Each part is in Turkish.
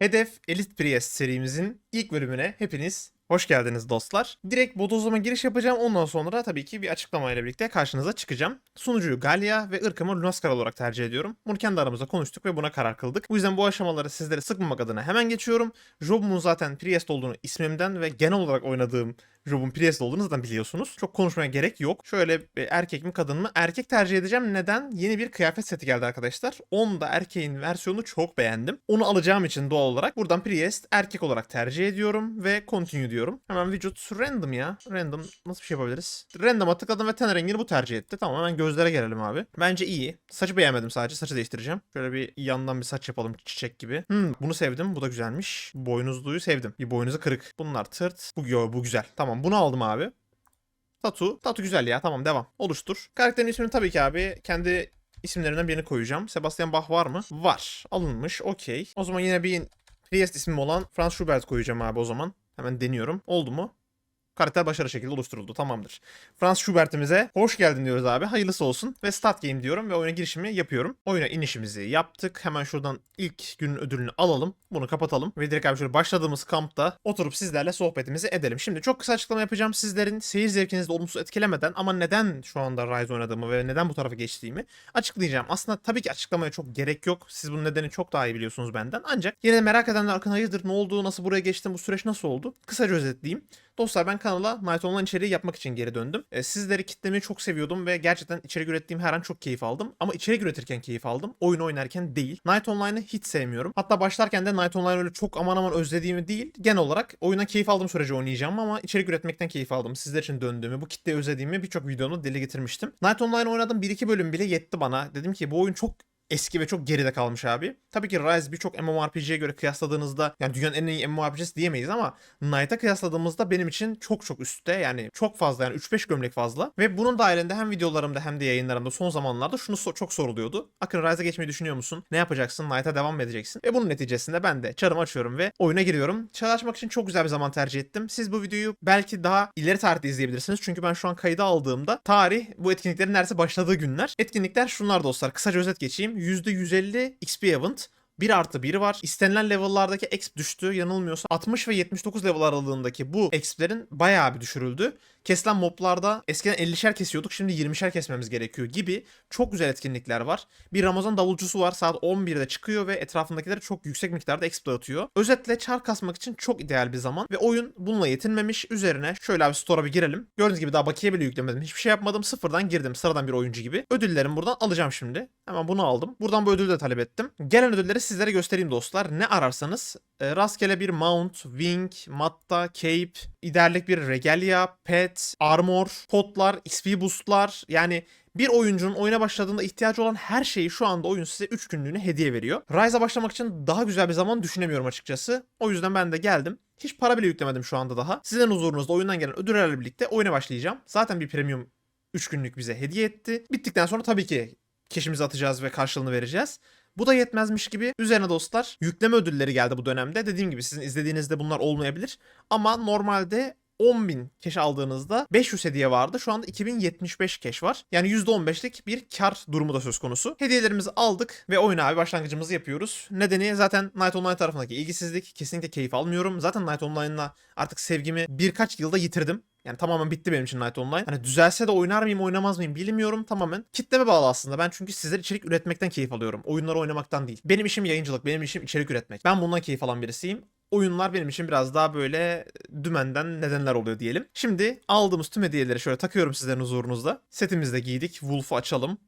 Hedef Elite Priest serimizin ilk bölümüne hepiniz hoş geldiniz dostlar. Direkt bodozlama giriş yapacağım. Ondan sonra tabii ki bir açıklamayla birlikte karşınıza çıkacağım. Sunucuyu Galya ve ırkımı Lunaskar olarak tercih ediyorum. Bunu kendi aramızda konuştuk ve buna karar kıldık. Bu yüzden bu aşamaları sizlere sıkmamak adına hemen geçiyorum. Job'un zaten Priest olduğunu ismimden ve genel olarak oynadığım Job'un Priest olduğunu zaten biliyorsunuz. Çok konuşmaya gerek yok. Şöyle e, erkek mi kadın mı? Erkek tercih edeceğim. Neden? Yeni bir kıyafet seti geldi arkadaşlar. Onu da erkeğin versiyonunu çok beğendim. Onu alacağım için doğal olarak buradan Priest erkek olarak tercih ediyorum ve continue diyorum. Hemen vücut random ya. Random nasıl bir şey yapabiliriz? Random'a tıkladım ve ten rengini bu tercih etti. Tamam hemen gözlere gelelim abi. Bence iyi. Saçı beğenmedim sadece. Saçı değiştireceğim. Şöyle bir yandan bir saç yapalım çiçek gibi. Hmm, bunu sevdim. Bu da güzelmiş. Boynuzluyu sevdim. Bir boynuzu kırık. Bunlar tırt. Bu, yo, bu güzel. Tamam bunu aldım abi. Tatu. Tatu güzel ya. Tamam devam. Oluştur. Karakterin ismini tabii ki abi kendi isimlerinden birini koyacağım. Sebastian Bach var mı? Var. Alınmış. Okey. O zaman yine bir Priest ismi olan Franz Schubert koyacağım abi o zaman. Hemen deniyorum. Oldu mu? Karakter başarılı şekilde oluşturuldu. Tamamdır. Franz Schubert'imize hoş geldin diyoruz abi. Hayırlısı olsun. Ve start game diyorum ve oyuna girişimi yapıyorum. Oyuna inişimizi yaptık. Hemen şuradan ilk günün ödülünü alalım. Bunu kapatalım. Ve direkt abi şöyle başladığımız kampta oturup sizlerle sohbetimizi edelim. Şimdi çok kısa açıklama yapacağım. Sizlerin seyir zevkinizi de olumsuz etkilemeden ama neden şu anda Rise oynadığımı ve neden bu tarafa geçtiğimi açıklayacağım. Aslında tabii ki açıklamaya çok gerek yok. Siz bunun nedeni çok daha iyi biliyorsunuz benden. Ancak yine de merak edenler Akın hayırdır ne oldu, nasıl buraya geçtim, bu süreç nasıl oldu? Kısaca özetleyeyim. Dostlar ben kanala Night Online içeriği yapmak için geri döndüm. E, sizleri kitlemeyi çok seviyordum ve gerçekten içerik ürettiğim her an çok keyif aldım. Ama içerik üretirken keyif aldım. Oyun oynarken değil. Night Online'ı hiç sevmiyorum. Hatta başlarken de Night Online öyle çok aman aman özlediğimi değil. Genel olarak oyuna keyif aldığım sürece oynayacağım ama içerik üretmekten keyif aldım. Sizler için döndüğümü, bu kitleyi özlediğimi birçok videonu dile getirmiştim. Night Online oynadım 1-2 bölüm bile yetti bana. Dedim ki bu oyun çok eski ve çok geride kalmış abi. Tabii ki Rise birçok MMORPG'ye göre kıyasladığınızda yani dünyanın en iyi MMORPG'si diyemeyiz ama Knight'a kıyasladığımızda benim için çok çok üstte yani çok fazla yani 3-5 gömlek fazla. Ve bunun dahilinde hem videolarımda hem de yayınlarımda son zamanlarda şunu so- çok soruluyordu. Akın Rise'a geçmeyi düşünüyor musun? Ne yapacaksın? Knight'a devam mı edeceksin? Ve bunun neticesinde ben de çarımı açıyorum ve oyuna giriyorum. Çar için çok güzel bir zaman tercih ettim. Siz bu videoyu belki daha ileri tarihte izleyebilirsiniz. Çünkü ben şu an kayda aldığımda tarih bu etkinliklerin neredeyse başladığı günler. Etkinlikler şunlar dostlar. Kısaca özet geçeyim. %150 XP event, 1 artı 1 var. İstenilen level'lardaki exp düştü. Yanılmıyorsa 60 ve 79 level aralığındaki bu exp'lerin bayağı bir düşürüldü. Kesilen moblarda eskiden 50'şer kesiyorduk şimdi 20'şer kesmemiz gerekiyor gibi çok güzel etkinlikler var. Bir Ramazan davulcusu var saat 11'de çıkıyor ve etrafındakilere çok yüksek miktarda exp dağıtıyor. Özetle çar kasmak için çok ideal bir zaman ve oyun bununla yetinmemiş. Üzerine şöyle abi store'a bir girelim. Gördüğünüz gibi daha bakiye bile yüklemedim. Hiçbir şey yapmadım. Sıfırdan girdim. Sıradan bir oyuncu gibi. Ödüllerimi buradan alacağım şimdi. Hemen bunu aldım. Buradan bu ödülü de talep ettim. Gelen ödülleri sizlere göstereyim dostlar. Ne ararsanız e, rastgele bir mount, wing, matta, cape, ideallik bir regalia, pet, armor, potlar, XP boostlar yani bir oyuncunun oyuna başladığında ihtiyacı olan her şeyi şu anda oyun size 3 günlüğüne hediye veriyor. Rise'a başlamak için daha güzel bir zaman düşünemiyorum açıkçası. O yüzden ben de geldim. Hiç para bile yüklemedim şu anda daha. Sizin huzurunuzda oyundan gelen ödüllerle birlikte oyuna başlayacağım. Zaten bir premium 3 günlük bize hediye etti. Bittikten sonra tabii ki keşimizi atacağız ve karşılığını vereceğiz. Bu da yetmezmiş gibi üzerine dostlar yükleme ödülleri geldi bu dönemde. Dediğim gibi sizin izlediğinizde bunlar olmayabilir. Ama normalde 10.000 keş aldığınızda 500 hediye vardı. Şu anda 2075 keş var. Yani %15'lik bir kar durumu da söz konusu. Hediyelerimizi aldık ve oyuna abi başlangıcımızı yapıyoruz. Nedeni zaten Night Online tarafındaki ilgisizlik. Kesinlikle keyif almıyorum. Zaten Night Online'la artık sevgimi birkaç yılda yitirdim. Yani tamamen bitti benim için Night Online. Hani düzelse de oynar mıyım oynamaz mıyım bilmiyorum tamamen. Kitleme bağlı aslında. Ben çünkü sizler içerik üretmekten keyif alıyorum. Oyunları oynamaktan değil. Benim işim yayıncılık, benim işim içerik üretmek. Ben bundan keyif alan birisiyim oyunlar benim için biraz daha böyle dümenden nedenler oluyor diyelim. Şimdi aldığımız tüm hediyeleri şöyle takıyorum sizlerin huzurunuzda. Setimizi de giydik. Wolf'u açalım.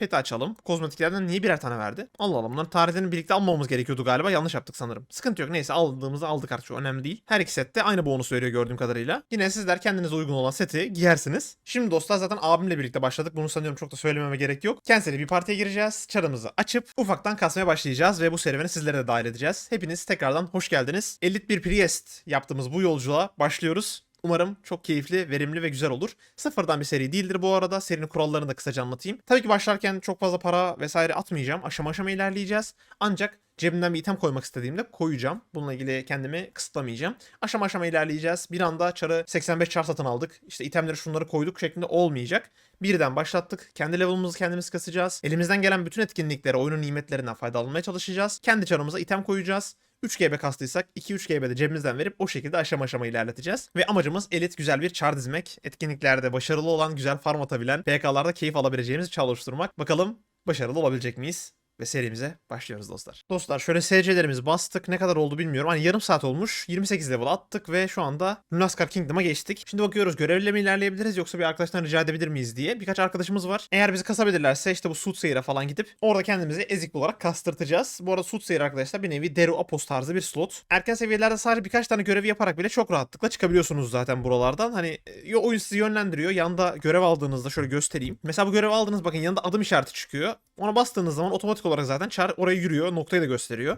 Peti açalım. Kozmetiklerden niye birer tane verdi? Allah Allah bunların tarihlerini birlikte almamamız gerekiyordu galiba. Yanlış yaptık sanırım. Sıkıntı yok. Neyse aldığımızda aldık artık. Önemli değil. Her iki sette aynı bonus veriyor gördüğüm kadarıyla. Yine sizler kendinize uygun olan seti giyersiniz. Şimdi dostlar zaten abimle birlikte başladık. Bunu sanıyorum çok da söylememe gerek yok. Kendisiyle bir partiye gireceğiz. Çarımızı açıp ufaktan kasmaya başlayacağız ve bu serüveni sizlere de dahil edeceğiz. Hepiniz tekrardan hoş geldiniz. Elit bir Priest yaptığımız bu yolculuğa başlıyoruz. Umarım çok keyifli, verimli ve güzel olur. Sıfırdan bir seri değildir bu arada. Serinin kurallarını da kısaca anlatayım. Tabii ki başlarken çok fazla para vesaire atmayacağım. Aşama aşama ilerleyeceğiz. Ancak cebimden bir item koymak istediğimde koyacağım. Bununla ilgili kendimi kısıtlamayacağım. Aşama aşama ilerleyeceğiz. Bir anda çarı 85 çar satın aldık. İşte itemleri şunları koyduk şeklinde olmayacak. Birden başlattık. Kendi level'ımızı kendimiz kasacağız. Elimizden gelen bütün etkinliklere, oyunun nimetlerinden faydalanmaya çalışacağız. Kendi çarımıza item koyacağız. 3 GB kastıysak 2-3 GB de cebimizden verip o şekilde aşama aşama ilerleteceğiz. Ve amacımız elit güzel bir çar dizmek. Etkinliklerde başarılı olan, güzel farm atabilen, PK'larda keyif alabileceğimiz çar oluşturmak. Bakalım başarılı olabilecek miyiz? Ve serimize başlıyoruz dostlar. Dostlar şöyle SC'lerimizi bastık. Ne kadar oldu bilmiyorum. Hani yarım saat olmuş. 28 level attık ve şu anda Lunaskar Kingdom'a geçtik. Şimdi bakıyoruz görevle mi ilerleyebiliriz yoksa bir arkadaştan rica edebilir miyiz diye. Birkaç arkadaşımız var. Eğer bizi kasabilirlerse işte bu Soothsayer'a falan gidip orada kendimizi ezik olarak kastırtacağız. Bu arada Soothsayer arkadaşlar bir nevi Deru Apos tarzı bir slot. Erken seviyelerde sadece birkaç tane görevi yaparak bile çok rahatlıkla çıkabiliyorsunuz zaten buralardan. Hani e, oyun sizi yönlendiriyor. Yanda görev aldığınızda şöyle göstereyim. Mesela bu görevi aldınız bakın yanında adım işareti çıkıyor. Ona bastığınız zaman otomatik olarak zaten çar oraya yürüyor. Noktayı da gösteriyor.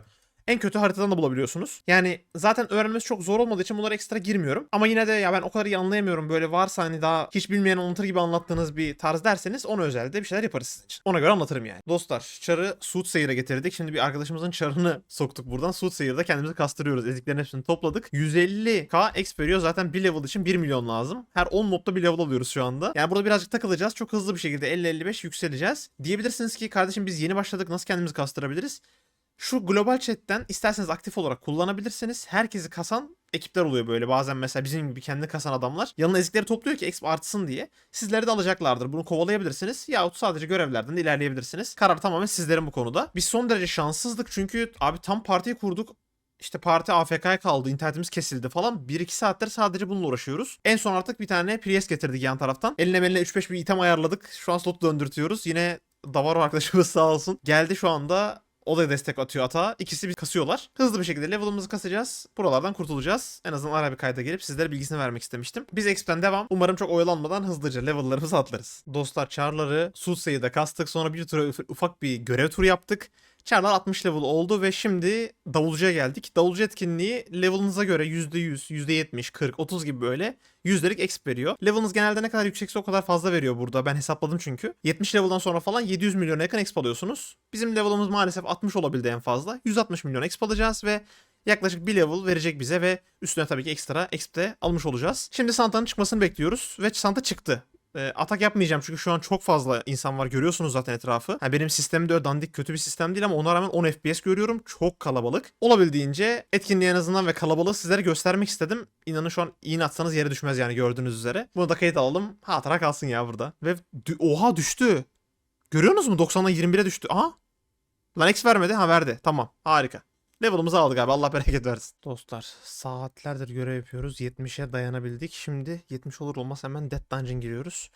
En kötü haritadan da bulabiliyorsunuz. Yani zaten öğrenmesi çok zor olmadığı için bunlara ekstra girmiyorum. Ama yine de ya ben o kadar iyi anlayamıyorum. Böyle varsa hani daha hiç bilmeyen anlatır gibi anlattığınız bir tarz derseniz ona özel de bir şeyler yaparız sizin için. Ona göre anlatırım yani. Dostlar çarı Soothsayer'a getirdik. Şimdi bir arkadaşımızın çarını soktuk buradan. Soothsayer'da kendimizi kastırıyoruz. Eziklerin hepsini topladık. 150k exp veriyor. Zaten bir level için 1 milyon lazım. Her 10 modda bir level alıyoruz şu anda. Yani burada birazcık takılacağız. Çok hızlı bir şekilde 50-55 yükseleceğiz. Diyebilirsiniz ki kardeşim biz yeni başladık nasıl kendimizi kastırabiliriz? Şu global chat'ten isterseniz aktif olarak kullanabilirsiniz. Herkesi kasan ekipler oluyor böyle. Bazen mesela bizim gibi kendi kasan adamlar yanına ezikleri topluyor ki exp artsın diye. Sizleri de alacaklardır. Bunu kovalayabilirsiniz. Yahut sadece görevlerden de ilerleyebilirsiniz. Karar tamamen sizlerin bu konuda. Biz son derece şanssızdık çünkü abi tam partiyi kurduk. İşte parti AFK'ya kaldı, internetimiz kesildi falan. 1-2 saattir sadece bununla uğraşıyoruz. En son artık bir tane Priest getirdik yan taraftan. Eline meline 3-5 bir item ayarladık. Şu an slot döndürtüyoruz. Yine Davaro arkadaşımız sağ olsun. Geldi şu anda o da destek atıyor ata. İkisi bir kasıyorlar. Hızlı bir şekilde level'ımızı kasacağız. Buralardan kurtulacağız. En azından ara bir kayda gelip sizlere bilgisini vermek istemiştim. Biz Exp'ten devam. Umarım çok oyalanmadan hızlıca level'larımızı atlarız. Dostlar çarları Sutsa'yı kastık. Sonra bir tur ufak bir görev turu yaptık. Çarlar 60 level oldu ve şimdi davulcuya geldik. Davulcu etkinliği level'ınıza göre %100, %70, 40, 30 gibi böyle yüzdelik exp veriyor. Level'ınız genelde ne kadar yüksekse o kadar fazla veriyor burada. Ben hesapladım çünkü. 70 level'dan sonra falan 700 milyona yakın exp alıyorsunuz. Bizim level'ımız maalesef 60 olabildi en fazla. 160 milyon exp alacağız ve yaklaşık bir level verecek bize ve üstüne tabii ki ekstra exp de almış olacağız. Şimdi Santa'nın çıkmasını bekliyoruz ve Santa çıktı. E, atak yapmayacağım çünkü şu an çok fazla insan var. Görüyorsunuz zaten etrafı. Ha, benim sistemim de öyle dandik kötü bir sistem değil ama ona rağmen 10 FPS görüyorum. Çok kalabalık. Olabildiğince etkinliği en azından ve kalabalığı sizlere göstermek istedim. İnanın şu an iğne atsanız yere düşmez yani gördüğünüz üzere. Bunu da kayıt alalım. Hatıra kalsın ya burada. Ve oha düştü. Görüyorsunuz mu? 90'dan 21'e düştü. Aha. Lan X vermedi. Ha verdi. Tamam. Harika. Level'ımızı aldık abi. Allah bereket versin. Dostlar saatlerdir görev yapıyoruz. 70'e dayanabildik. Şimdi 70 olur olmaz hemen Death Dungeon giriyoruz.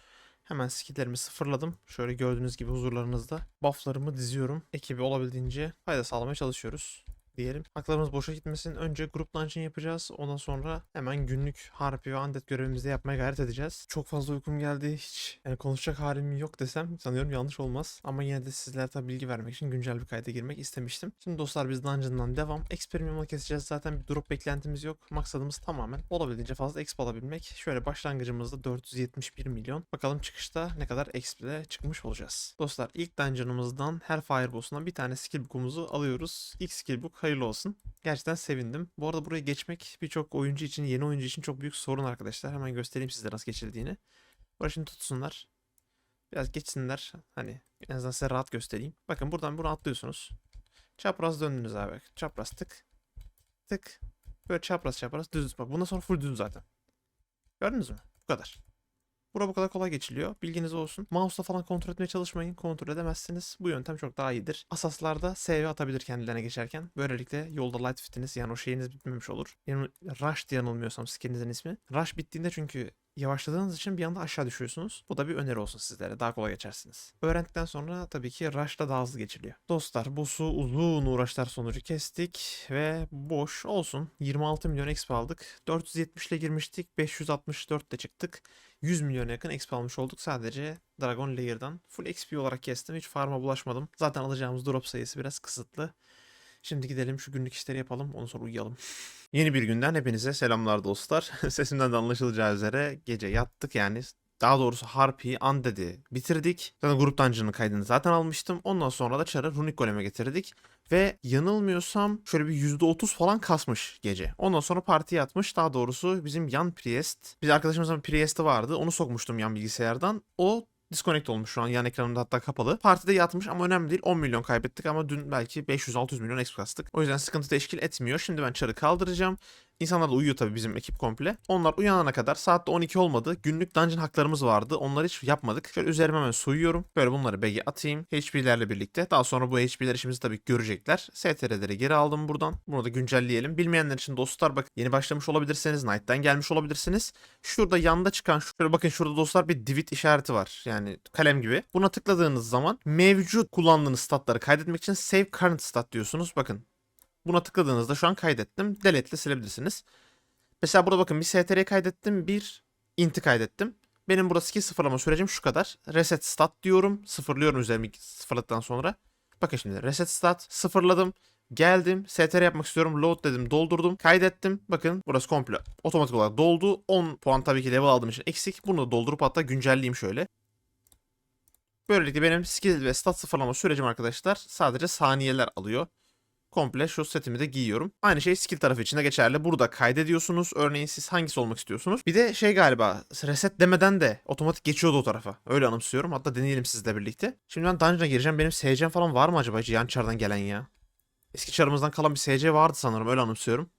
Hemen skilllerimi sıfırladım. Şöyle gördüğünüz gibi huzurlarınızda. Bufflarımı diziyorum. Ekibi olabildiğince fayda sağlamaya çalışıyoruz diyelim. Haklarımız boşa gitmesin. Önce grup launching yapacağız. Ondan sonra hemen günlük harpi ve undead görevimizi yapmaya gayret edeceğiz. Çok fazla uykum geldi. Hiç yani konuşacak halim yok desem sanıyorum yanlış olmaz. Ama yine de sizlere tabi bilgi vermek için güncel bir kayda girmek istemiştim. Şimdi dostlar biz dungeon'dan devam. Experimenti keseceğiz. Zaten bir drop beklentimiz yok. Maksadımız tamamen olabildiğince fazla exp alabilmek. Şöyle başlangıcımızda 471 milyon. Bakalım çıkışta ne kadar exp ile çıkmış olacağız. Dostlar ilk dungeon'ımızdan her fireboss'undan bir tane skill book'umuzu alıyoruz. İlk skill book hayırlı olsun. Gerçekten sevindim. Bu arada buraya geçmek birçok oyuncu için, yeni oyuncu için çok büyük sorun arkadaşlar. Hemen göstereyim sizlere nasıl geçildiğini. Buraya şimdi tutsunlar. Biraz geçsinler. Hani en azından size rahat göstereyim. Bakın buradan bunu atlıyorsunuz. Çapraz döndünüz abi. Çapraz tık. Tık. Böyle çapraz çapraz düz. Bak bundan sonra full düz zaten. Gördünüz mü? Bu kadar. Bura bu kadar kolay geçiliyor. Bilginiz olsun. Mouse'la falan kontrol etmeye çalışmayın. Kontrol edemezsiniz. Bu yöntem çok daha iyidir. Asaslarda SV atabilir kendilerine geçerken. Böylelikle yolda light fitiniz yani o şeyiniz bitmemiş olur. Yani Rush diye yanılmıyorsam skin'inizin ismi. Rush bittiğinde çünkü yavaşladığınız için bir anda aşağı düşüyorsunuz. Bu da bir öneri olsun sizlere. Daha kolay geçersiniz. Öğrendikten sonra tabii ki Rush'la daha hızlı geçiliyor. Dostlar boss'u uzun uğraşlar sonucu kestik ve boş olsun. 26 milyon exp aldık. 470 ile girmiştik. 564 de çıktık. 100 milyona yakın exp almış olduk sadece Dragon Layer'dan. Full XP olarak kestim. Hiç farm'a bulaşmadım. Zaten alacağımız drop sayısı biraz kısıtlı. Şimdi gidelim şu günlük işleri yapalım. Ondan sonra uyuyalım. Yeni bir günden hepinize selamlar dostlar. Sesimden de anlaşılacağı üzere gece yattık yani. Daha doğrusu Harpy'yi Undead'i bitirdik. Zaten grup dungeon'ın kaydını zaten almıştım. Ondan sonra da Char'ı Runic Golem'e getirdik. Ve yanılmıyorsam şöyle bir %30 falan kasmış gece. Ondan sonra partiye atmış. Daha doğrusu bizim yan Priest. Bir arkadaşımızın Priest'i vardı. Onu sokmuştum yan bilgisayardan. O disconnect olmuş şu an yan ekranımda hatta kapalı. Partide yatmış ama önemli değil 10 milyon kaybettik ama dün belki 500-600 milyon exp kastık. O yüzden sıkıntı teşkil etmiyor. Şimdi ben çarı kaldıracağım. İnsanlar da uyuyor tabii bizim ekip komple. Onlar uyanana kadar saatte 12 olmadı. Günlük dungeon haklarımız vardı. Onları hiç yapmadık. Şöyle üzerime hemen soyuyorum. Böyle bunları bege atayım. HP'lerle birlikte. Daha sonra bu HP'ler işimizi tabii görecekler. STR'leri geri aldım buradan. Bunu da güncelleyelim. Bilmeyenler için dostlar bak yeni başlamış olabilirsiniz. Night'tan gelmiş olabilirsiniz. Şurada yanda çıkan şöyle bakın şurada dostlar bir divot işareti var. Yani kalem gibi. Buna tıkladığınız zaman mevcut kullandığınız statları kaydetmek için save current stat diyorsunuz. Bakın Buna tıkladığınızda şu an kaydettim. Delete ile silebilirsiniz. Mesela burada bakın bir STR kaydettim. Bir int'i kaydettim. Benim burada skill sıfırlama sürecim şu kadar. Reset stat diyorum. Sıfırlıyorum üzerimi sıfırladıktan sonra. Bakın şimdi reset stat sıfırladım. Geldim. STR yapmak istiyorum. Load dedim. Doldurdum. Kaydettim. Bakın burası komple otomatik olarak doldu. 10 puan tabii ki level aldığım için eksik. Bunu da doldurup hatta güncelleyeyim şöyle. Böylelikle benim skill ve stat sıfırlama sürecim arkadaşlar sadece saniyeler alıyor komple şu setimi de giyiyorum. Aynı şey skill tarafı için de geçerli. Burada kaydediyorsunuz. Örneğin siz hangisi olmak istiyorsunuz. Bir de şey galiba reset demeden de otomatik geçiyordu o tarafa. Öyle anımsıyorum. Hatta deneyelim sizle birlikte. Şimdi ben dungeon'a gireceğim. Benim SC'm falan var mı acaba? Yan çardan gelen ya. Eski çarımızdan kalan bir SC vardı sanırım. Öyle anımsıyorum.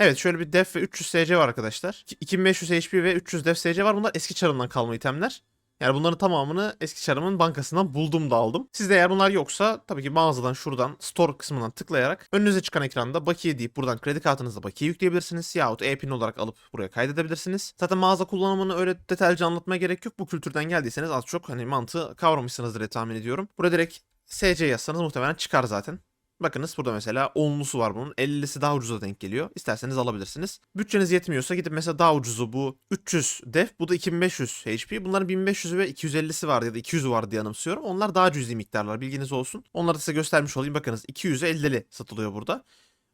Evet şöyle bir def ve 300 SC var arkadaşlar. 2500 HP ve 300 def SC var. Bunlar eski çarımdan kalma itemler. Yani bunların tamamını eski çarımın bankasından buldum da aldım. Sizde eğer bunlar yoksa tabii ki mağazadan şuradan store kısmından tıklayarak önünüze çıkan ekranda bakiye deyip buradan kredi kartınızla bakiye yükleyebilirsiniz. Yahut e-pin olarak alıp buraya kaydedebilirsiniz. Zaten mağaza kullanımını öyle detaylıca anlatmaya gerek yok. Bu kültürden geldiyseniz az çok hani mantığı kavramışsınızdır diye tahmin ediyorum. Buraya direkt SC yazsanız muhtemelen çıkar zaten. Bakınız burada mesela 10'lusu var bunun. 50'lisi daha ucuza denk geliyor. İsterseniz alabilirsiniz. Bütçeniz yetmiyorsa gidip mesela daha ucuzu bu 300 def. Bu da 2500 HP. Bunların 1500'ü ve 250'si vardı ya da 200'ü vardı diye anımsıyorum. Onlar daha cüzi miktarlar bilginiz olsun. Onları da size göstermiş olayım. Bakınız 200'e 50'li satılıyor burada.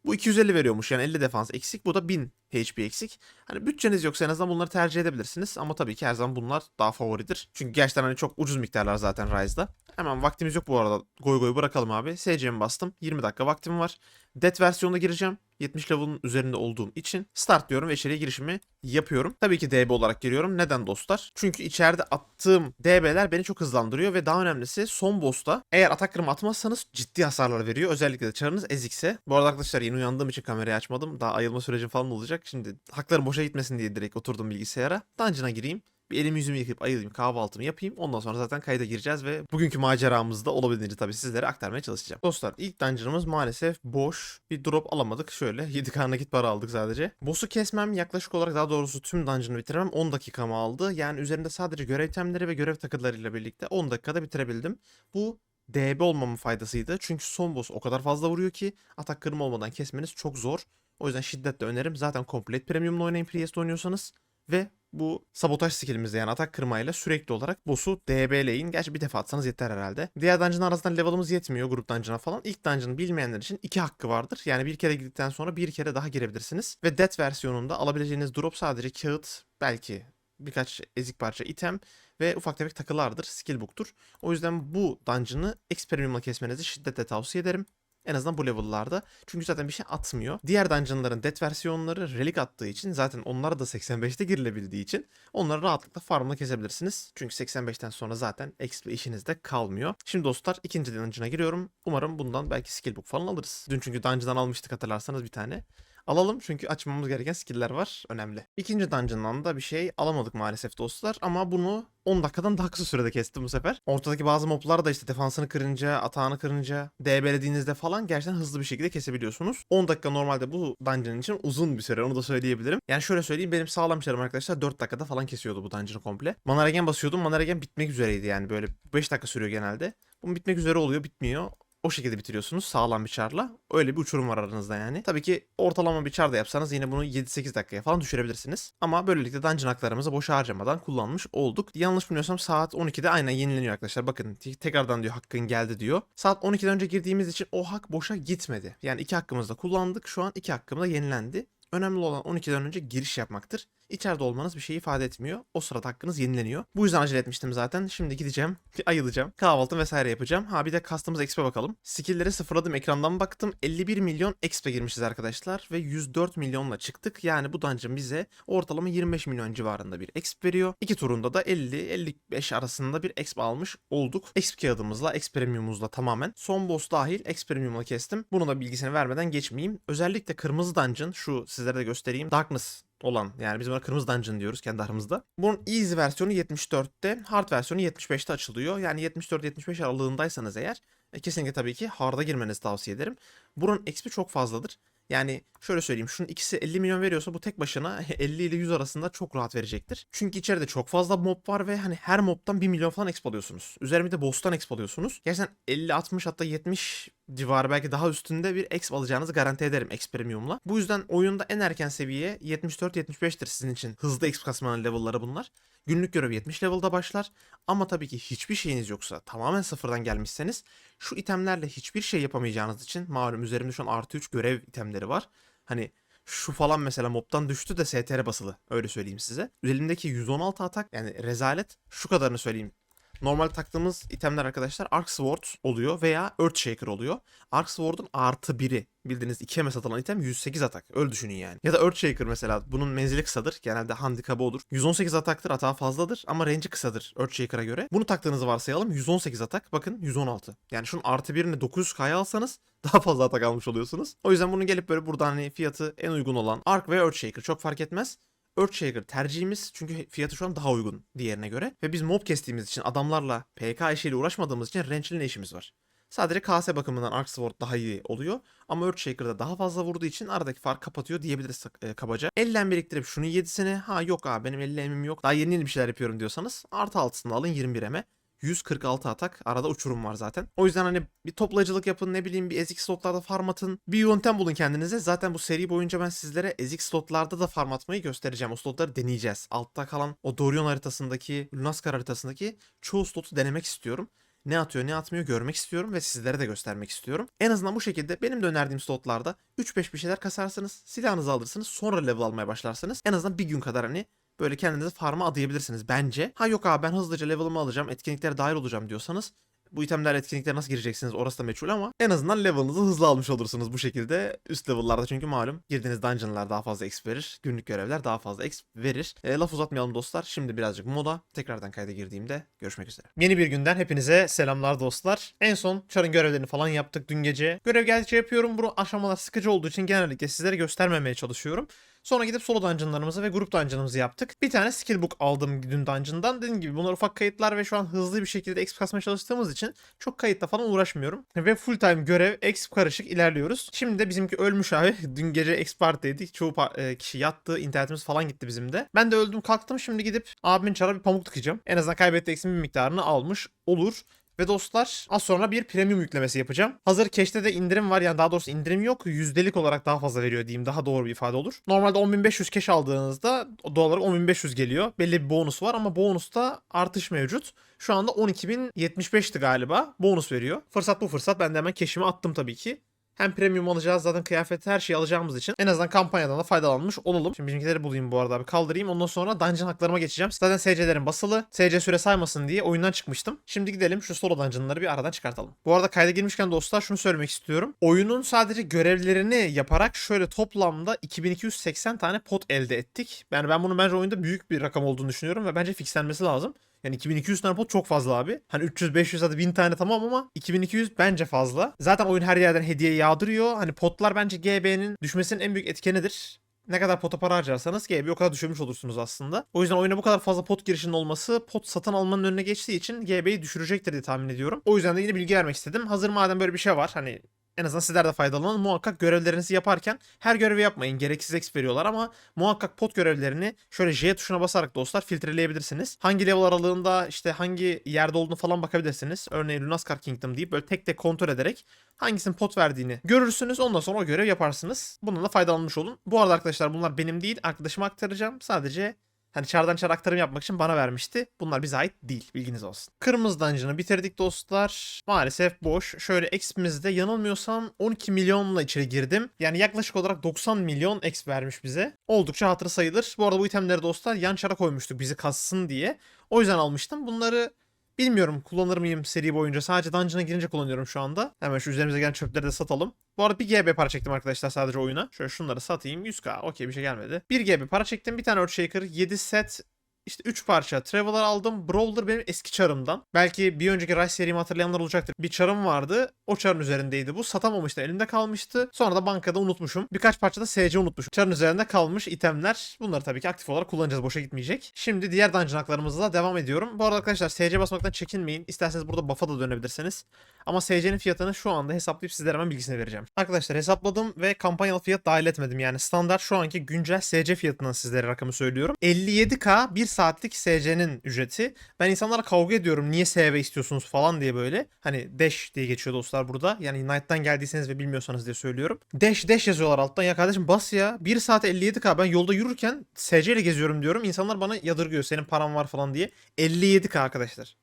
Bu 250 veriyormuş yani 50 defans eksik. Bu da 1000 HP eksik. Hani bütçeniz yoksa en azından bunları tercih edebilirsiniz. Ama tabii ki her zaman bunlar daha favoridir. Çünkü gerçekten hani çok ucuz miktarlar zaten Rise'da. Hemen vaktimiz yok bu arada. Goy goy bırakalım abi. SC'mi bastım. 20 dakika vaktim var. Dead versiyonuna gireceğim. 70 level'ın üzerinde olduğum için start diyorum ve içeriye girişimi yapıyorum. Tabii ki DB olarak giriyorum. Neden dostlar? Çünkü içeride attığım DB'ler beni çok hızlandırıyor ve daha önemlisi son boss'ta eğer atak kırımı atmazsanız ciddi hasarlar veriyor. Özellikle de çarınız ezikse. Bu arada arkadaşlar yeni uyandığım için kamerayı açmadım. Daha ayılma sürecim falan olacak. Şimdi haklarım boşa gitmesin diye direkt oturdum bilgisayara. Dungeon'a gireyim. Bir elimi yüzümü yıkayıp ayılayım kahvaltımı yapayım. Ondan sonra zaten kayda gireceğiz ve bugünkü maceramızda olabildiğince tabii sizlere aktarmaya çalışacağım. Dostlar ilk dungeon'ımız maalesef boş. Bir drop alamadık. Şöyle 7k nakit para aldık sadece. Boss'u kesmem yaklaşık olarak daha doğrusu tüm dungeon'ı bitirmem 10 dakikamı aldı. Yani üzerinde sadece görev itemleri ve görev takılarıyla birlikte 10 dakikada bitirebildim. Bu DB olmamın faydasıydı. Çünkü son boss o kadar fazla vuruyor ki atak kırma olmadan kesmeniz çok zor. O yüzden şiddetle öneririm. Zaten Complete Premium'la oynayın Priest oynuyorsanız. Ve bu sabotaj skillimizde yani atak kırmayla sürekli olarak boss'u DB'leyin. Gerçi bir defa atsanız yeter herhalde. Diğer dungeon arasından level'ımız yetmiyor grup dungeon'a falan. İlk dungeon'ı bilmeyenler için iki hakkı vardır. Yani bir kere girdikten sonra bir kere daha girebilirsiniz. Ve Death versiyonunda alabileceğiniz drop sadece kağıt belki birkaç ezik parça item ve ufak tefek takılardır. Skill book'tur. O yüzden bu dungeon'ı Experiment'la kesmenizi şiddetle tavsiye ederim. En azından bu level'larda. Çünkü zaten bir şey atmıyor. Diğer dungeon'ların death versiyonları relik attığı için zaten onlara da 85'te girilebildiği için onları rahatlıkla farmla kesebilirsiniz. Çünkü 85'ten sonra zaten XP işinizde kalmıyor. Şimdi dostlar ikinci dungeon'a giriyorum. Umarım bundan belki skill book falan alırız. Dün çünkü dungeon'dan almıştık hatırlarsanız bir tane. Alalım çünkü açmamız gereken skill'ler var. Önemli. İkinci dungeon'dan da bir şey alamadık maalesef dostlar. Ama bunu 10 dakikadan daha kısa sürede kestim bu sefer. Ortadaki bazı moblar da işte defansını kırınca, atağını kırınca, DB'lediğinizde falan gerçekten hızlı bir şekilde kesebiliyorsunuz. 10 dakika normalde bu dungeon için uzun bir süre onu da söyleyebilirim. Yani şöyle söyleyeyim benim sağlam arkadaşlar 4 dakikada falan kesiyordu bu dungeon'ı komple. Mana regen basıyordum. Mana regen bitmek üzereydi yani böyle 5 dakika sürüyor genelde. Bu bitmek üzere oluyor bitmiyor. O şekilde bitiriyorsunuz sağlam bir çarla. Öyle bir uçurum var aranızda yani. Tabii ki ortalama bir çar da yapsanız yine bunu 7-8 dakikaya falan düşürebilirsiniz. Ama böylelikle dungeon haklarımızı boşa harcamadan kullanmış olduk. Yanlış bilmiyorsam saat 12'de aynen yenileniyor arkadaşlar. Bakın tekrardan diyor hakkın geldi diyor. Saat 12'den önce girdiğimiz için o hak boşa gitmedi. Yani iki hakkımızı da kullandık. Şu an iki hakkım da yenilendi. Önemli olan 12'den önce giriş yapmaktır. İçeride olmanız bir şey ifade etmiyor. O sırada hakkınız yenileniyor. Bu yüzden acele etmiştim zaten. Şimdi gideceğim, ayılacağım, kahvaltı vesaire yapacağım. Ha bir de kastımız XP'e bakalım. Skill'leri sıfırladım, ekrandan baktım. 51 milyon XP girmişiz arkadaşlar ve 104 milyonla çıktık. Yani bu dungeon bize ortalama 25 milyon civarında bir XP veriyor. İki turunda da 50-55 arasında bir XP almış olduk. XP kağıdımızla, XP Premium'umuzla tamamen. Son boss dahil XP Premium'la kestim. Bunu da bilgisini vermeden geçmeyeyim. Özellikle kırmızı dungeon, şu sizlere de göstereyim. Darkness olan yani biz buna kırmızı dungeon diyoruz kendi aramızda. Bunun easy versiyonu 74'te, hard versiyonu 75'te açılıyor. Yani 74-75 aralığındaysanız eğer e, kesinlikle tabii ki hard'a girmenizi tavsiye ederim. Bunun XP çok fazladır. Yani şöyle söyleyeyim şunun ikisi 50 milyon veriyorsa bu tek başına 50 ile 100 arasında çok rahat verecektir. Çünkü içeride çok fazla mob var ve hani her mobtan 1 milyon falan exp alıyorsunuz. Üzerine de boss'tan exp alıyorsunuz. Gerçekten 50, 60 hatta 70 civarı belki daha üstünde bir exp alacağınızı garanti ederim exp premium'la. Bu yüzden oyunda en erken seviye 74-75'tir sizin için. Hızlı exp kasmanın level'ları bunlar. Günlük görev 70 level'da başlar. Ama tabii ki hiçbir şeyiniz yoksa tamamen sıfırdan gelmişseniz şu itemlerle hiçbir şey yapamayacağınız için malum üzerimde şu an artı 3 görev itemleri var. Hani şu falan mesela mobtan düştü de STR basılı. Öyle söyleyeyim size. Elimdeki 116 atak yani rezalet. Şu kadarını söyleyeyim. Normal taktığımız itemler arkadaşlar Arc Sword oluyor veya Earthshaker oluyor. Arc Sword'un artı biri bildiğiniz 2 MS atılan item 108 atak. Öyle düşünün yani. Ya da Earthshaker mesela bunun menzili kısadır. Genelde handikabı olur. 118 ataktır atağı fazladır ama range'i kısadır Earthshaker'a göre. Bunu taktığınızı varsayalım 118 atak bakın 116. Yani şunun artı birini 900k'ya alsanız daha fazla atak almış oluyorsunuz. O yüzden bunu gelip böyle buradan hani fiyatı en uygun olan Arc ve Earthshaker çok fark etmez. Earthshaker tercihimiz çünkü fiyatı şu an daha uygun diğerine göre. Ve biz mob kestiğimiz için adamlarla PK işiyle uğraşmadığımız için range'li ne işimiz var. Sadece KS bakımından Arc Sword daha iyi oluyor. Ama Earthshaker'da daha fazla vurduğu için aradaki fark kapatıyor diyebiliriz e, kabaca. Ellen biriktirip şunun 7'sini ha yok abi benim 50 emim yok. Daha yeni yeni bir şeyler yapıyorum diyorsanız artı altısını alın 21 eme. 146 atak. Arada uçurum var zaten. O yüzden hani bir toplayıcılık yapın ne bileyim bir ezik slotlarda farm atın. Bir yöntem bulun kendinize. Zaten bu seri boyunca ben sizlere ezik slotlarda da farm atmayı göstereceğim. O slotları deneyeceğiz. Altta kalan o Dorion haritasındaki, Lunaskar haritasındaki çoğu slotu denemek istiyorum ne atıyor ne atmıyor görmek istiyorum ve sizlere de göstermek istiyorum. En azından bu şekilde benim de önerdiğim slotlarda 3-5 bir şeyler kasarsınız, silahınızı alırsınız, sonra level almaya başlarsınız. En azından bir gün kadar hani böyle kendinizi farma adayabilirsiniz bence. Ha yok abi ben hızlıca level'ımı alacağım, etkinliklere dahil olacağım diyorsanız bu itemler etkinliklere nasıl gireceksiniz orası da meçhul ama en azından level'ınızı hızlı almış olursunuz bu şekilde. Üst level'larda çünkü malum girdiğiniz dungeon'lar daha fazla exp verir. Günlük görevler daha fazla exp verir. E, laf uzatmayalım dostlar. Şimdi birazcık moda. Tekrardan kayda girdiğimde görüşmek üzere. Yeni bir günden hepinize selamlar dostlar. En son çarın görevlerini falan yaptık dün gece. Görev geldikçe yapıyorum. Bunu aşamalar sıkıcı olduğu için genellikle sizlere göstermemeye çalışıyorum. Sonra gidip solo dungeonlarımızı ve grup dungeonımızı yaptık. Bir tane skill book aldım dün dungeon'dan. Dediğim gibi bunlar ufak kayıtlar ve şu an hızlı bir şekilde exp kasmaya çalıştığımız için çok kayıtla falan uğraşmıyorum. Ve full time görev exp karışık ilerliyoruz. Şimdi de bizimki ölmüş abi. Dün gece exp partiydik. Çoğu e, kişi yattı. internetimiz falan gitti bizim de. Ben de öldüm kalktım. Şimdi gidip abimin çara bir pamuk tıkayacağım. En azından kaybettiği eksin bir miktarını almış olur. Ve dostlar az sonra bir premium yüklemesi yapacağım. Hazır keşte de indirim var yani daha doğrusu indirim yok. Yüzdelik olarak daha fazla veriyor diyeyim daha doğru bir ifade olur. Normalde 10.500 keş aldığınızda dolar 10.500 geliyor. Belli bir bonus var ama bonusta artış mevcut. Şu anda 12.075'ti galiba. Bonus veriyor. Fırsat bu fırsat. Ben de hemen keşimi attım tabii ki. Hem premium alacağız zaten kıyafet her şeyi alacağımız için en azından kampanyadan da faydalanmış olalım. Şimdi bizimkileri bulayım bu arada abi kaldırayım. Ondan sonra dungeon haklarıma geçeceğim. Zaten SC'lerim basılı. SC süre saymasın diye oyundan çıkmıştım. Şimdi gidelim şu solo dungeonları bir aradan çıkartalım. Bu arada kayda girmişken dostlar şunu söylemek istiyorum. Oyunun sadece görevlerini yaparak şöyle toplamda 2280 tane pot elde ettik. Yani ben bunun bence oyunda büyük bir rakam olduğunu düşünüyorum ve bence fixlenmesi lazım. Yani 2200 tane pot çok fazla abi. Hani 300 500 hadi 1000 tane tamam ama 2200 bence fazla. Zaten oyun her yerden hediye yağdırıyor. Hani potlar bence GB'nin düşmesinin en büyük etkenidir ne kadar pota para harcarsanız GB o kadar düşürmüş olursunuz aslında. O yüzden oyuna bu kadar fazla pot girişinin olması pot satın almanın önüne geçtiği için GB'yi düşürecektir diye tahmin ediyorum. O yüzden de yine bilgi vermek istedim. Hazır madem böyle bir şey var hani en azından sizler de faydalanın. Muhakkak görevlerinizi yaparken her görevi yapmayın. Gereksiz exp veriyorlar ama muhakkak pot görevlerini şöyle J tuşuna basarak dostlar filtreleyebilirsiniz. Hangi level aralığında işte hangi yerde olduğunu falan bakabilirsiniz. Örneğin Lunaskar Kingdom deyip böyle tek tek kontrol ederek hangisinin pot verdiğini görürsünüz. Ondan sonra o görev yaparsınız. Bundan da faydalanmış olun. Bu arada arkadaşlar bunlar benim değil. Arkadaşıma aktaracağım. Sadece Hani çardan çar aktarım yapmak için bana vermişti. Bunlar bize ait değil. Bilginiz olsun. Kırmızı dungeon'ı bitirdik dostlar. Maalesef boş. Şöyle exp'imizde yanılmıyorsam 12 milyonla içeri girdim. Yani yaklaşık olarak 90 milyon exp vermiş bize. Oldukça hatırı sayılır. Bu arada bu itemleri dostlar yan çara koymuştuk bizi kassın diye. O yüzden almıştım. Bunları Bilmiyorum kullanır mıyım seri boyunca. Sadece dungeon'a girince kullanıyorum şu anda. Hemen şu üzerimize gelen çöpleri de satalım. Bu arada 1 GB para çektim arkadaşlar sadece oyuna. Şöyle şunları satayım. 100k okey bir şey gelmedi. 1 GB para çektim. Bir tane Earthshaker 7 set işte 3 parça Traveler aldım. Brawler benim eski çarımdan. Belki bir önceki Rise serimi hatırlayanlar olacaktır. Bir çarım vardı. O çarın üzerindeydi bu. Satamamıştı. Elimde kalmıştı. Sonra da bankada unutmuşum. Birkaç parça da SC unutmuşum. Çarın üzerinde kalmış itemler. Bunları tabii ki aktif olarak kullanacağız. Boşa gitmeyecek. Şimdi diğer dungeon haklarımızla devam ediyorum. Bu arada arkadaşlar SC basmaktan çekinmeyin. İsterseniz burada buff'a da dönebilirsiniz. Ama SC'nin fiyatını şu anda hesaplayıp sizlere hemen bilgisini vereceğim. Arkadaşlar hesapladım ve kampanyalı fiyat dahil etmedim. Yani standart şu anki güncel SC fiyatından sizlere rakamı söylüyorum. 57k 1 saatlik SC'nin ücreti. Ben insanlara kavga ediyorum niye SV istiyorsunuz falan diye böyle. Hani dash diye geçiyor dostlar burada. Yani Knight'tan geldiyseniz ve bilmiyorsanız diye söylüyorum. Dash dash yazıyorlar alttan. Ya kardeşim bas ya. 1 saate 57k ben yolda yürürken SC ile geziyorum diyorum. İnsanlar bana yadırgıyor senin paran var falan diye. 57k arkadaşlar.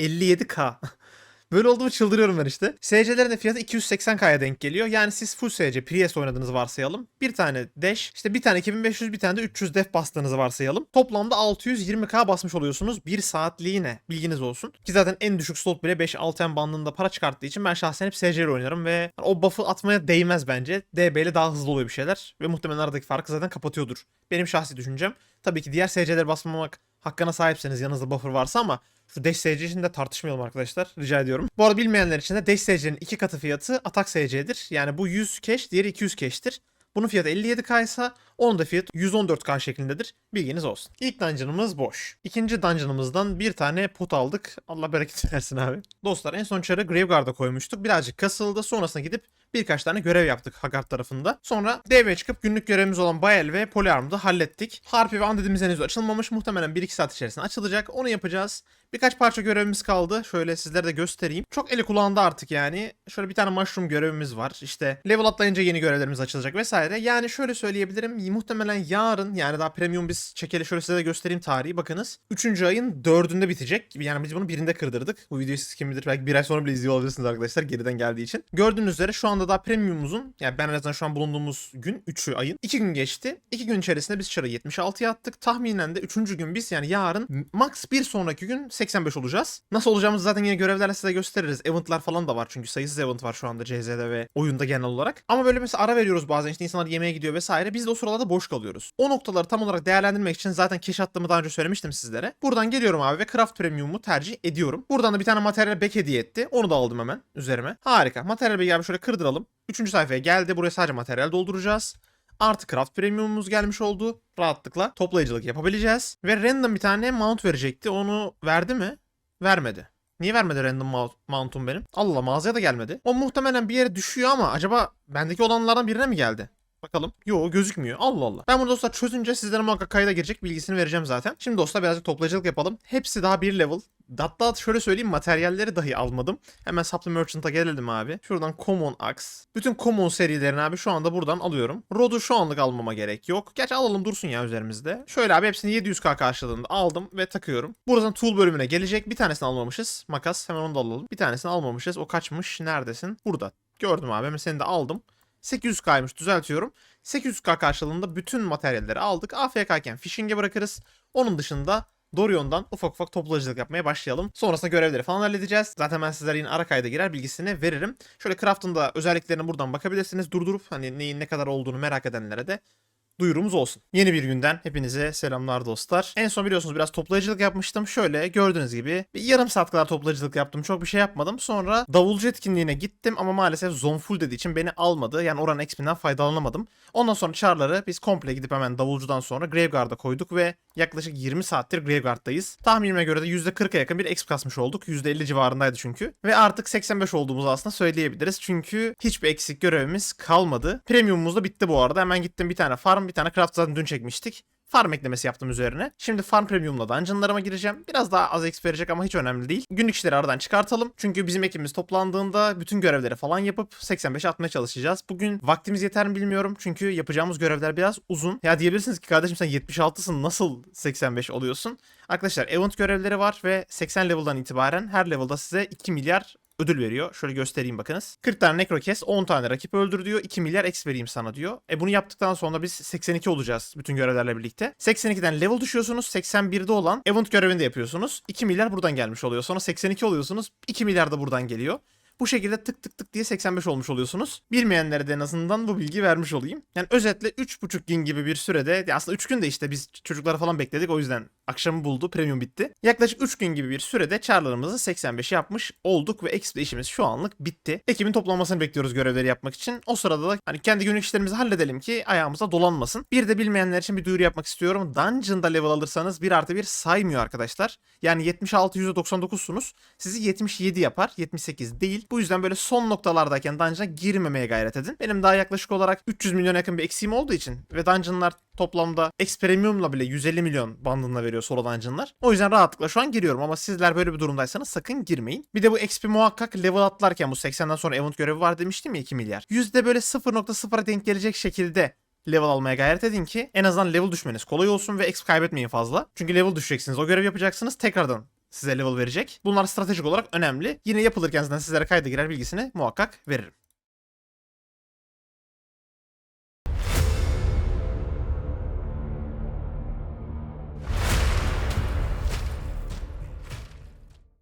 57k. Böyle oldu mu çıldırıyorum ben işte. SC'lerin de fiyatı 280k'ya denk geliyor. Yani siz full SC Priest oynadığınızı varsayalım. Bir tane Dash, işte bir tane 2500, bir tane de 300 def bastığınızı varsayalım. Toplamda 620k basmış oluyorsunuz bir saatliğine. Bilginiz olsun. Ki zaten en düşük slot bile 5-6 M bandında para çıkarttığı için ben şahsen hep SC oynarım ve o buff'ı atmaya değmez bence. DB ile daha hızlı oluyor bir şeyler. Ve muhtemelen aradaki farkı zaten kapatıyordur. Benim şahsi düşüncem. Tabii ki diğer SC'leri basmamak hakkına sahipseniz yanınızda buffer varsa ama şu Dash SC için de tartışmayalım arkadaşlar. Rica ediyorum. Bu arada bilmeyenler için de Dash SC'nin iki katı fiyatı Atak SC'dir. Yani bu 100 cash, diğeri 200 cash'tir. Bunun fiyatı 57k ise onun da fiyatı 114k şeklindedir. Bilginiz olsun. İlk dungeon'ımız boş. İkinci dungeon'ımızdan bir tane pot aldık. Allah bereket versin abi. Dostlar en son çarı Graveguard'a koymuştuk. Birazcık kasıldı. Sonrasında gidip birkaç tane görev yaptık Haggard tarafında. Sonra DB'ye çıkıp günlük görevimiz olan Bael ve Polyarm'ı da hallettik. Harpi ve Undead'imiz henüz açılmamış. Muhtemelen 1-2 saat içerisinde açılacak. Onu yapacağız. Birkaç parça görevimiz kaldı. Şöyle sizlere de göstereyim. Çok eli kulağında artık yani. Şöyle bir tane mushroom görevimiz var. İşte level atlayınca yeni görevlerimiz açılacak vesaire. Yani şöyle söyleyebilirim. Muhtemelen yarın yani daha premium biz çekeli şöyle size de göstereyim tarihi. Bakınız. 3. ayın 4'ünde bitecek. Yani biz bunu birinde kırdırdık. Bu videoyu siz kim bilir belki bir ay sonra bile izliyor olabilirsiniz arkadaşlar geriden geldiği için. Gördüğünüz üzere şu anda daha premiumumuzun yani ben en azından şu an bulunduğumuz gün 3'ü ayın. 2 gün geçti. 2 gün içerisinde biz çarı 76'ya attık. Tahminen de 3. gün biz yani yarın max bir sonraki gün 85 olacağız. Nasıl olacağımızı zaten yine görevlerle size gösteririz. Eventlar falan da var çünkü sayısız event var şu anda CZ'de ve oyunda genel olarak. Ama böyle mesela ara veriyoruz bazen işte insanlar yemeğe gidiyor vesaire. Biz de o sıralarda boş kalıyoruz. O noktaları tam olarak değerlendirmek için zaten keş attığımı daha önce söylemiştim sizlere. Buradan geliyorum abi ve Craft Premium'u tercih ediyorum. Buradan da bir tane materyal bek hediye etti. Onu da aldım hemen üzerime. Harika. Materyal abi şöyle kırdıralım. Üçüncü sayfaya geldi. Buraya sadece materyal dolduracağız. Artı craft premiumumuz gelmiş oldu. Rahatlıkla toplayıcılık yapabileceğiz. Ve random bir tane mount verecekti. Onu verdi mi? Vermedi. Niye vermedi random mount, mount'um benim? Allah mağazaya da gelmedi. O muhtemelen bir yere düşüyor ama acaba bendeki olanlardan birine mi geldi? Bakalım. Yo gözükmüyor. Allah Allah. Ben bunu dostlar çözünce sizlere muhakkak kayda girecek bilgisini vereceğim zaten. Şimdi dostlar birazcık toplayıcılık yapalım. Hepsi daha bir level. Hatta şöyle söyleyeyim materyalleri dahi almadım. Hemen Supply Merchant'a gelelim abi. Şuradan Common Axe. Bütün Common serilerini abi şu anda buradan alıyorum. Rod'u şu anlık almama gerek yok. Gerçi alalım dursun ya üzerimizde. Şöyle abi hepsini 700k karşılığında aldım ve takıyorum. Buradan Tool bölümüne gelecek. Bir tanesini almamışız. Makas hemen onu da alalım. Bir tanesini almamışız. O kaçmış? Neredesin? Burada. Gördüm abi. Hemen seni de aldım. 800k'ymış düzeltiyorum. 800k karşılığında bütün materyalleri aldık. AFK'ken fishing'e bırakırız. Onun dışında Dorion'dan ufak ufak toplayıcılık yapmaya başlayalım. Sonrasında görevleri falan halledeceğiz. Zaten ben sizlere yine ara kayda girer bilgisini veririm. Şöyle craft'ın da özelliklerine buradan bakabilirsiniz. Durdurup hani neyin ne kadar olduğunu merak edenlere de duyurumuz olsun. Yeni bir günden hepinize selamlar dostlar. En son biliyorsunuz biraz toplayıcılık yapmıştım. Şöyle gördüğünüz gibi bir yarım saat kadar toplayıcılık yaptım. Çok bir şey yapmadım. Sonra davulcu etkinliğine gittim ama maalesef zone full dediği için beni almadı. Yani oranın XP'den faydalanamadım. Ondan sonra çarları biz komple gidip hemen davulcudan sonra Graveguard'a koyduk ve yaklaşık 20 saattir Graveguard'dayız. Tahminime göre de %40'a yakın bir exp kasmış olduk. %50 civarındaydı çünkü. Ve artık 85 olduğumuzu aslında söyleyebiliriz. Çünkü hiçbir eksik görevimiz kalmadı. Premiumumuz da bitti bu arada. Hemen gittim bir tane farm bir tane craft zaten dün çekmiştik. farm eklemesi yaptım üzerine. Şimdi farm premium'la dungeonlarıma gireceğim. Biraz daha az exp verecek ama hiç önemli değil. Günlük işleri aradan çıkartalım. Çünkü bizim ekibimiz toplandığında bütün görevleri falan yapıp 85 atmaya çalışacağız. Bugün vaktimiz yeter mi bilmiyorum. Çünkü yapacağımız görevler biraz uzun. Ya diyebilirsiniz ki kardeşim sen 76'sın nasıl 85 oluyorsun? Arkadaşlar event görevleri var ve 80 level'dan itibaren her level'da size 2 milyar ödül veriyor. Şöyle göstereyim bakınız. 40 tane nekro kes, 10 tane rakip öldür diyor. 2 milyar X vereyim sana diyor. E bunu yaptıktan sonra biz 82 olacağız bütün görevlerle birlikte. 82'den level düşüyorsunuz. 81'de olan event görevini de yapıyorsunuz. 2 milyar buradan gelmiş oluyor. Sonra 82 oluyorsunuz. 2 milyar da buradan geliyor. Bu şekilde tık tık tık diye 85 olmuş oluyorsunuz. Bilmeyenlere de en azından bu bilgi vermiş olayım. Yani özetle 3,5 gün gibi bir sürede aslında 3 gün de işte biz çocukları falan bekledik o yüzden akşamı buldu premium bitti. Yaklaşık 3 gün gibi bir sürede çarlarımızı 85 yapmış olduk ve exp işimiz şu anlık bitti. Ekibin toplanmasını bekliyoruz görevleri yapmak için. O sırada da hani kendi günlük işlerimizi halledelim ki ayağımıza dolanmasın. Bir de bilmeyenler için bir duyuru yapmak istiyorum. Dungeon'da level alırsanız 1 artı 1 saymıyor arkadaşlar. Yani 76 %99'sunuz. Sizi 77 yapar. 78 değil. Bu yüzden böyle son noktalardayken dungeon'a girmemeye gayret edin. Benim daha yaklaşık olarak 300 milyon yakın bir eksiğim olduğu için ve dungeon'lar toplamda X bile 150 milyon bandında veriyor solo dungeon'lar. O yüzden rahatlıkla şu an giriyorum ama sizler böyle bir durumdaysanız sakın girmeyin. Bir de bu XP muhakkak level atlarken bu 80'den sonra event görevi var demiştim ya 2 milyar. Yüzde böyle 0.0'a denk gelecek şekilde level almaya gayret edin ki en azından level düşmeniz kolay olsun ve exp kaybetmeyin fazla. Çünkü level düşeceksiniz. O görev yapacaksınız. Tekrardan size level verecek. Bunlar stratejik olarak önemli. Yine yapılırken zaten sizlere kayda girer bilgisini muhakkak veririm.